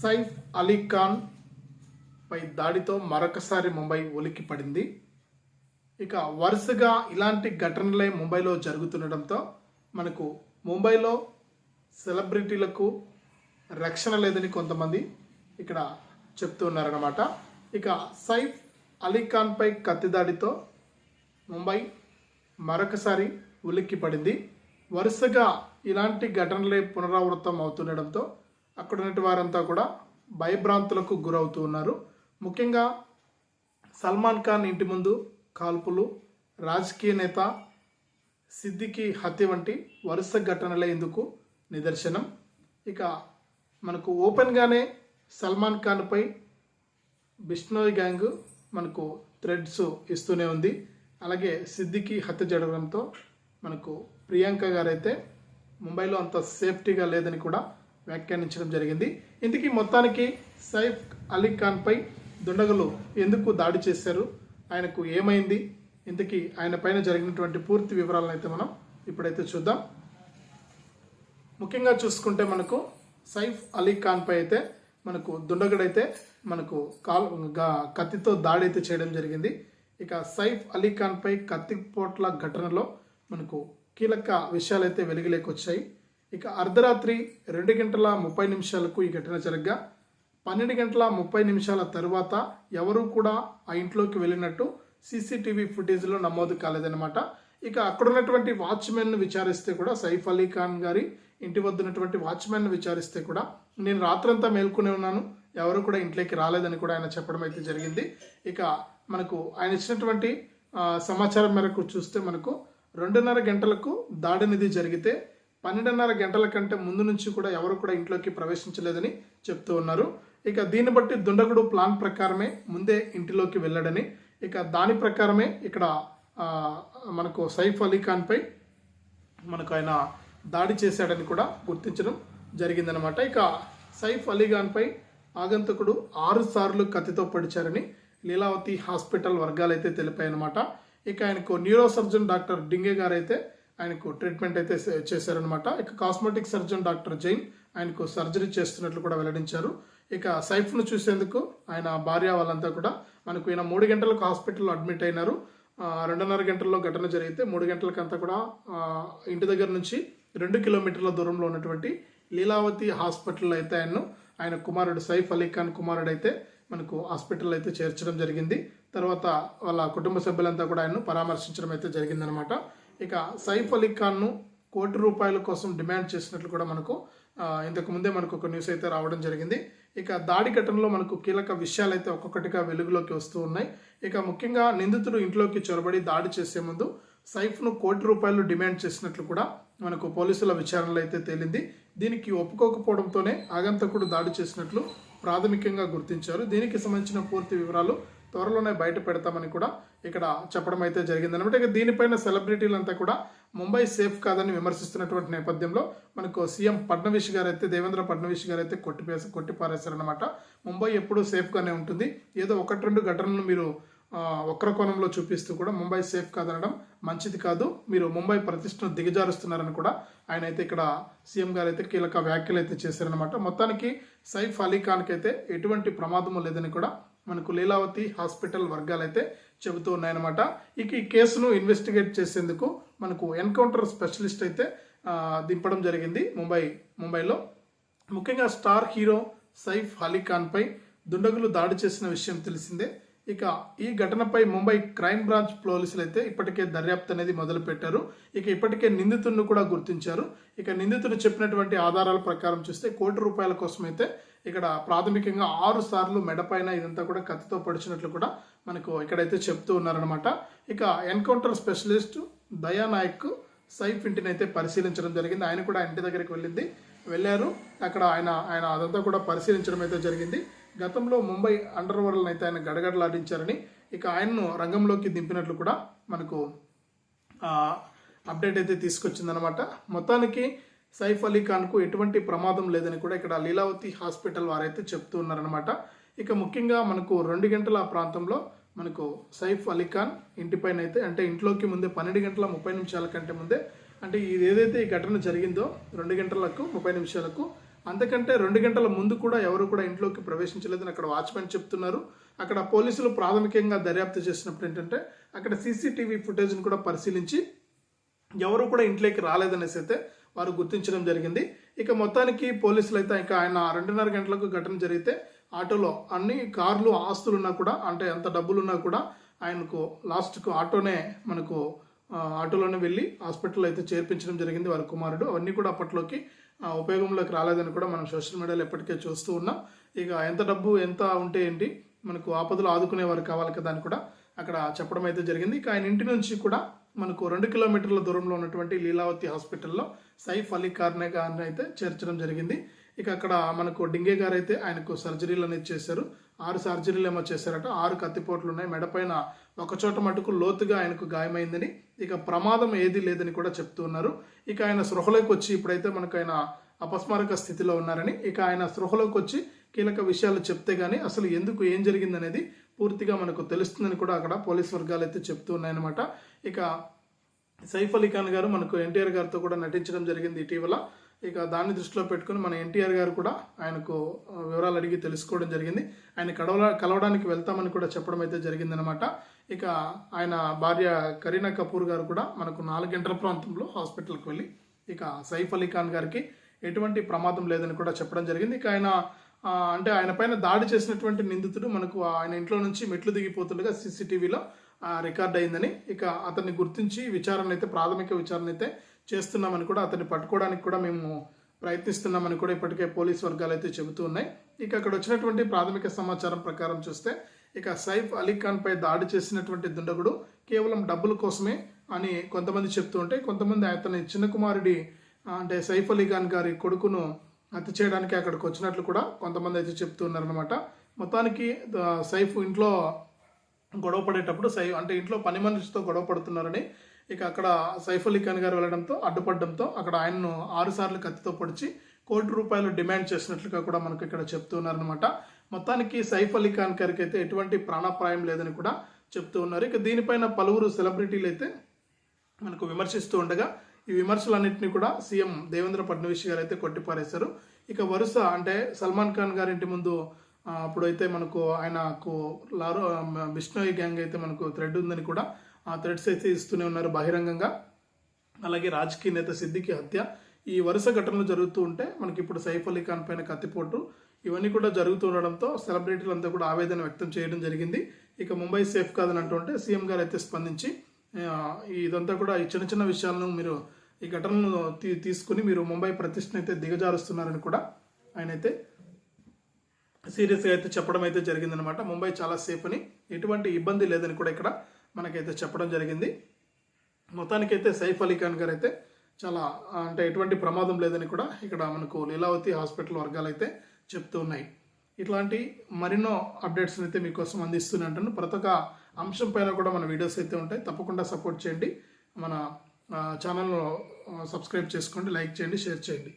సైఫ్ అలీ ఖాన్ పై దాడితో మరొకసారి ముంబై ఉలిక్కి పడింది. ఇక వరుసగా ఇలాంటి ఘటనలే ముంబైలో జరుగుతుండటంతో మనకు ముంబైలో సెలబ్రిటీలకు రక్షణ లేదని కొంతమంది ఇక్కడ చెప్తున్నారన్నమాట ఇక సైఫ్ అలీ ఖాన్పై కత్తి దాడితో ముంబై మరొకసారి ఉలిక్కి పడింది. వరుసగా ఇలాంటి ఘటనలే పునరావృతం అవుతుండడంతో అక్కడ ఉన్నటి వారంతా కూడా భయభ్రాంతులకు గురవుతూ ఉన్నారు. ముఖ్యంగా సల్మాన్ ఖాన్ ఇంటి ముందు కాల్పులు రాజకీయ నేత సిద్దికి హత్య వంటి వరుస ఘటనలే ఇందుకు నిదర్శనం. ఇక మనకు ఓపెన్గానే సల్మాన్ ఖాన్పై బిష్నోయ్ గ్యాంగ్ మనకు థ్రెడ్స్ ఇస్తూనే ఉంది. అలాగే సిద్దికి హత్య జరగడంతో మనకు ప్రియాంక గారైతే ముంబైలో అంత సేఫ్టీగా లేదని కూడా వ్యాఖ్యానించడం జరిగింది. ఇంతకీ మొత్తానికి సైఫ్ అలీ ఖాన్పై దుండగులు ఎందుకు దాడి చేశారు? ఆయనకు ఏమైంది? ఇంతకీ ఆయన పైన జరిగినటువంటి పూర్తి వివరాలను అయితే మనం ఇప్పుడైతే చూద్దాం. ముఖ్యంగా చూసుకుంటే మనకు సైఫ్ అలీ ఖాన్పై అయితే మనకు దుండగుడైతే మనకు కాల్ కత్తితో దాడి అయితే చేయడం జరిగింది. ఇక సైఫ్ అలీ ఖాన్పై కత్తిపోట్ల ఘటనలో మనకు కీలక విషయాలు అయితే వెలుగులోకి వచ్చాయి. ఇక అర్ధరాత్రి రెండు గంటల ముప్పై నిమిషాలకు ఈ ఘటన జరగగా. పన్నెండు గంటల ముప్పై నిమిషాల తరువాత ఎవరూ కూడా ఆ ఇంట్లోకి వెళ్ళినట్టు సీసీటీవీ ఫుటేజ్లో నమోదు కాలేదన్నమాట. ఇక అక్కడ ఉన్నటువంటి వాచ్మెన్ను విచారిస్తే కూడా సైఫ్ అలీ ఖాన్ గారి ఇంటి వద్ద ఉన్నటువంటి వాచ్మెన్ను విచారిస్తే కూడా నేను రాత్రంతా మేల్కొనే ఉన్నాను. ఎవరు కూడా ఇంట్లోకి రాలేదని కూడా ఆయన చెప్పడం అయితే జరిగింది. ఇక మనకు ఆయన ఇచ్చినటువంటి సమాచారం మేరకు చూస్తే మనకు రెండున్నర గంటలకు దాడినిది జరిగితే పన్నెండున్నర గంటల కంటే ముందు నుంచి కూడా ఎవరు కూడా ఇంట్లోకి ప్రవేశించలేదని చెప్తూ ఉన్నారు. ఇక దీన్ని బట్టి దుండగుడు ప్లాన్ ప్రకారమే ముందే ఇంటిలోకి వెళ్ళాడని ఇక దాని ప్రకారమే ఇక్కడ మనకు సైఫ్ అలీ ఖాన్పై మనకు ఆయన దాడి చేశాడని కూడా గుర్తించడం జరిగిందనమాట ఇక సైఫ్ అలీ ఖాన్పై ఆగంతకుడు ఆరు సార్లు కత్తితో పొడిచారని లీలావతి హాస్పిటల్ వర్గాలు అయితే తెలిపాయన్నమాట. ఇక ఆయనకు న్యూరో సర్జన్ డాక్టర్ డింగే గారు అయితే ఆయనకు ట్రీట్మెంట్ అయితే చేశారనమాట ఇక కాస్మెటిక్ సర్జన్ డాక్టర్ జైన్ ఆయనకు సర్జరీ చేస్తున్నట్లు కూడా వెల్లడించారు. ఇక సైఫ్ను చూసేందుకు ఆయన భార్య వాళ్ళంతా కూడా మనకు ఈయన మూడు గంటలకు హాస్పిటల్లో అడ్మిట్ అయినారు. రెండున్నర గంటల్లో ఘటన జరిగితే మూడు గంటలకంతా కూడా ఇంటి దగ్గర నుంచి రెండు కిలోమీటర్ల దూరంలో ఉన్నటువంటి లీలావతి హాస్పిటల్ అయితే ఆయన్ను ఆయన కుమారుడు సైఫ్ అలీ ఖాన్ కుమారుడు అయితే మనకు హాస్పిటల్ అయితే చేర్చడం జరిగింది. తర్వాత వాళ్ళ కుటుంబ సభ్యులంతా కూడా ఆయన్ను పరామర్శించడం అయితే జరిగిందనమాట ఇక సైఫ్ అలీ ఖాన్ను కోటి రూపాయల కోసం డిమాండ్ చేసినట్లు కూడా మనకు ఇంతకుముందే ఇంతకు ముందే మనకు ఒక న్యూస్ అయితే రావడం జరిగింది. ఇక దాడి ఘటనలో మనకు కీలక విషయాలు అయితే ఒక్కొక్కటిగా వెలుగులోకి వస్తూ ఉన్నాయి. ఇక ముఖ్యంగా నిందితుడు ఇంట్లోకి చొరబడి దాడి చేసే ముందు సైఫ్ను కోటి రూపాయలు డిమాండ్ చేసినట్లు కూడా మనకు పోలీసుల విచారణలో అయితే తేలింది. దీనికి ఒప్పుకోకపోవడంతోనే ఆగంతకుడు దాడి చేసినట్లు ప్రాథమికంగా గుర్తించారు. దీనికి సంబంధించిన పూర్తి వివరాలు త్వరలోనే బయట పెడతామని కూడా ఇక్కడ చెప్పడం అయితే జరిగింది అనమాట. ఇక దీనిపైన సెలబ్రిటీలంతా కూడా ముంబై సేఫ్ కాదని విమర్శిస్తున్నటువంటి నేపథ్యంలో మనకు సీఎం ఫడ్నవీస్ గారు అయితే దేవేంద్ర ఫడ్నవీస్ గారు అయితే కొట్టిపేసి కొట్టిపారేశారనమాట ముంబై ఎప్పుడూ సేఫ్గానే ఉంటుంది. ఏదో ఒకటి రెండు ఘటనలు మీరు ఆ, వక్ర కోణంలో చూపిస్తూ కూడా ముంబై సేఫ్ కాదనడం మంచిది కాదు. మీరు ముంబై ప్రతిష్టను దిగజారుస్తున్నారని కూడా ఆయన అయితే ఇక్కడ సీఎం గారు అయితే కీలక వ్యాఖ్యలు అయితే చేశారనమాట మొత్తానికి సైఫ్ అలీ ఖాన్కి అయితే ఎటువంటి ప్రమాదము లేదని కూడా మనకు లీలావతి హాస్పిటల్ వర్గాలు అయితే చెబుతూ ఉన్నాయన్నమాట. ఇక ఈ కేసును ఇన్వెస్టిగేట్ చేసేందుకు మనకు ఎన్కౌంటర్ స్పెషలిస్ట్ అయితే దింపడం జరిగింది ముంబై ముంబైలో. ముఖ్యంగా స్టార్ హీరో సైఫ్ అలీ ఖాన్పై దుండగులు దాడి చేసిన విషయం తెలిసిందే. ఇక ఈ ఘటనపై ముంబై క్రైమ్ బ్రాంచ్ పోలీసులు అయితే ఇప్పటికే దర్యాప్తు అనేది మొదలుపెట్టారు. ఇక ఇప్పటికే నిందితుడిని కూడా గుర్తించారు. ఇక నిందితుడు చెప్పినటువంటి ఆధారాల ప్రకారం చూస్తే కోటి రూపాయల కోసం అయితే ఇక్కడ ప్రాథమికంగా ఆరు సార్లు మెడపైన ఇదంతా కూడా కత్తితో పడిచినట్లు కూడా మనకు ఇక్కడైతే చెప్తూ ఉన్నారనమాట ఇక ఎన్కౌంటర్ స్పెషలిస్ట్ దయానాయక్ సైఫ్ ఇంటిని అయితే పరిశీలించడం జరిగింది. ఆయన కూడా ఇంటి దగ్గరికి వెళ్ళింది. వెళ్ళారు. అక్కడ ఆయన ఆయన అదంతా కూడా పరిశీలించడం అయితే జరిగింది. గతంలో ముంబై అండర్ వరల్డ్ అయితే ఆయన గడగడలాడించారని ఇక ఆయన్ను రంగంలోకి దింపినట్లు కూడా మనకు అప్డేట్ అయితే తీసుకొచ్చిందనమాట మొత్తానికి సైఫ్ అలీ ఖాన్కు ఎటువంటి ప్రమాదం లేదని కూడా ఇక్కడ లీలావతి హాస్పిటల్ వారైతే చెప్తూ ఉన్నారనమాట ఇక ముఖ్యంగా మనకు రెండు గంటల ఆ ప్రాంతంలో మనకు సైఫ్ అలీ ఖాన్ ఇంటిపైన అయితే అంటే ఇంట్లోకి ముందే పన్నెండు గంటల ముప్పై నిమిషాల కంటే ముందే అంటే ఇది ఏదైతే ఈ ఘటన జరిగిందో రెండు గంటలకు ముప్పై నిమిషాలకు అంతకంటే రెండు గంటల ముందు కూడా ఎవరు కూడా ఇంట్లోకి ప్రవేశించలేదని అక్కడ వాచ్మెన్ చెప్తున్నారు. అక్కడ పోలీసులు ప్రాథమికంగా దర్యాప్తు చేసినప్పుడు ఏంటంటే అక్కడ సీసీటీవీ ఫుటేజ్ని కూడా పరిశీలించి ఎవరు కూడా ఇంట్లోకి రాలేదనేసి అయితే వారు గుర్తించడం జరిగింది. ఇక మొత్తానికి పోలీసులు అయితే ఇంకా ఆయన రెండున్నర గంటలకు ఘటన జరిగితే ఆటోలో అన్ని కార్లు ఆస్తులు ఉన్నా కూడా అంటే ఎంత డబ్బులు ఉన్నా కూడా ఆయనకు లాస్ట్కు ఆటోనే మనకు ఆటోలోనే వెళ్ళి హాస్పిటల్ అయితే చేర్పించడం జరిగింది వారి కుమారుడు. అవన్నీ కూడా అప్పట్లోకి ఉపయోగంలోకి రాలేదని కూడా మనం సోషల్ మీడియాలో ఎప్పటికే చూస్తూ ఉన్నాం. ఇక ఎంత డబ్బు ఎంత ఉంటే ఏంటి మనకు ఆపదలు ఆదుకునేవారు కావాలి కదా అని కూడా అక్కడ చెప్పడం అయితే జరిగింది. ఇక ఆయన ఇంటి నుంచి కూడా మనకు రెండు కిలోమీటర్ల దూరంలో ఉన్నటువంటి లీలావతి హాస్పిటల్లో సైఫ్ అలీ కార్నే గారిని అయితే చేర్చడం జరిగింది. ఇక అక్కడ మనకు డింగే గారు అయితే ఆయనకు సర్జరీలు అనేది చేశారు. ఆరు సర్జరీలు ఏమో చేశారట. ఆరు కత్తిపోట్లు ఉన్నాయి. మెడపైన ఒకచోట మటుకు లోతుగా ఆయనకు గాయమైందని ఇక ప్రమాదం ఏది లేదని కూడా చెప్తూ ఉన్నారు. ఇక ఆయన సృహలోకి వచ్చి ఇప్పుడైతే మనకు ఆయన అపస్మారక స్థితిలో ఉన్నారని ఇక ఆయన సృహలోకి వచ్చి కీలక విషయాలు చెప్తే గానీ అసలు ఎందుకు ఏం జరిగిందనేది పూర్తిగా మనకు తెలుస్తుందని కూడా అక్కడ పోలీస్ వర్గాలు అయితే చెప్తూ ఉన్నాయన్నమాట. ఇక సైఫ్ అలీ ఖాన్ గారు మనకు ఎన్టీఆర్ గారితో కూడా నటించడం జరిగింది ఇటీవల. ఇక దాన్ని దృష్టిలో పెట్టుకుని మన ఎన్టీఆర్ గారు కూడా ఆయనకు వివరాలు అడిగి తెలుసుకోవడం జరిగింది. ఆయన కడవల కలవడానికి వెళ్తామని కూడా చెప్పడం అయితే జరిగిందనమాట ఇక ఆయన భార్య కరీనా కపూర్ గారు కూడా మనకు నాలుగు గంటల ప్రాంతంలో హాస్పిటల్కి వెళ్ళి ఇక సైఫ్ అలీ ఖాన్ గారికి ఎటువంటి ప్రమాదం లేదని కూడా చెప్పడం జరిగింది. ఇక ఆయన అంటే ఆయన పైన దాడి చేసినటువంటి నిందితుడు మనకు ఆయన ఇంట్లో నుంచి మెట్లు దిగిపోతుండగా సీసీటీవీలో రికార్డ్ అయిందని ఇక అతన్ని గుర్తించి విచారణ అయితే ప్రాథమిక విచారణ అయితే చేస్తున్నామని కూడా అతన్ని పట్టుకోవడానికి కూడా మేము ప్రయత్నిస్తున్నామని కూడా ఇప్పటికే పోలీస్ వర్గాలు అయితే చెబుతూ ఉన్నాయి. ఇక అక్కడ వచ్చినటువంటి ప్రాథమిక సమాచారం ప్రకారం చూస్తే ఇక సైఫ్ అలీ ఖాన్ పై దాడి చేసినటువంటి దుండగుడు కేవలం డబ్బుల కోసమే అని కొంతమంది చెప్తూ ఉంటే కొంతమంది అతని చిన్న కుమారుడి అంటే సైఫ్ అలీ ఖాన్ గారి కొడుకును హత్య చేయడానికి అక్కడికి వచ్చినట్లు కూడా కొంతమంది అయితే చెప్తూ ఉన్నారనమాట మొత్తానికి సైఫ్ ఇంట్లో గొడవ పడేటప్పుడు సై అంటే ఇంట్లో పని మనిషితో గొడవ పడుతున్నారని ఇక అక్కడ సైఫ్ అలీ ఖాన్ గారు వెళ్ళడంతో అడ్డుపడడంతో అక్కడ ఆయన్ను ఆరుసార్లు కత్తితో పొడిచి కోటి రూపాయలు డిమాండ్ చేసినట్లుగా కూడా మనకు ఇక్కడ చెప్తున్నారనమాట మొత్తానికి సైఫ్ అలీ ఖాన్ గారికి అయితే ఎటువంటి ప్రాణాపాయం లేదని కూడా చెప్తూ ఉన్నారు. ఇక దీనిపైన పలువురు సెలబ్రిటీలు అయితే మనకు విమర్శిస్తూ ఉండగా ఈ విమర్శలన్నింటినీ కూడా సీఎం దేవేంద్ర ఫడ్నవీస్ గారు అయితే కొట్టిపారేశారు. ఇక వరుస అంటే సల్మాన్ ఖాన్ గారి ఇంటి ముందు అప్పుడైతే మనకు ఆయనకు లారో బిష్ణోయ్ గ్యాంగ్ అయితే మనకు థ్రెడ్ ఉందని కూడా ఆ థ్రెడ్స్ అయితే ఇస్తూనే ఉన్నారు బహిరంగంగా. అలాగే రాజకీయ నేత సిద్దికి హత్య. ఈ వరుస ఘటనలు జరుగుతూ ఉంటే మనకి ఇప్పుడు సైఫ్ అలీ ఖాన్ పైన కత్తిపోటు. ఇవన్నీ కూడా జరుగుతూ ఉండడంతో సెలబ్రిటీలంతా కూడా ఆవేదన వ్యక్తం చేయడం జరిగింది. ఇక ముంబై సేఫ్ కాదని అంటుంటే సీఎం గారు అయితే స్పందించి ఇదంతా కూడా ఈ చిన్న చిన్న విషయాలను మీరు ఈ ఘటనను తీ తీసుకుని మీరు ముంబై ప్రతిష్టను అయితే దిగజారుస్తున్నారని కూడా ఆయన అయితే సీరియస్గా అయితే చెప్పడం అయితే జరిగిందనమాట ముంబై చాలా సేఫ్ అని. ఎటువంటి ఇబ్బంది లేదని కూడా ఇక్కడ మనకైతే చెప్పడం జరిగింది. మొత్తానికైతే సైఫ్ అలీ ఖాన్ గారు అయితే చాలా అంటే ఎటువంటి ప్రమాదం లేదని కూడా ఇక్కడ మనకు లీలావతి హాస్పిటల్ వర్గాలు అయితే చెప్తూ ఉన్నాయి. ఇట్లాంటి మరెన్నో అప్డేట్స్ అయితే మీకోసం అందిస్తూనే ఉంటాను. ప్రతి ఒక్క అంశం పైన కూడా మన వీడియోస్ అయితే ఉంటాయి. తప్పకుండా సపోర్ట్ చేయండి. మన ఛానల్లో సబ్స్క్రైబ్ చేసుకోండి లైక్ చేయండి షేర్ చేయండి.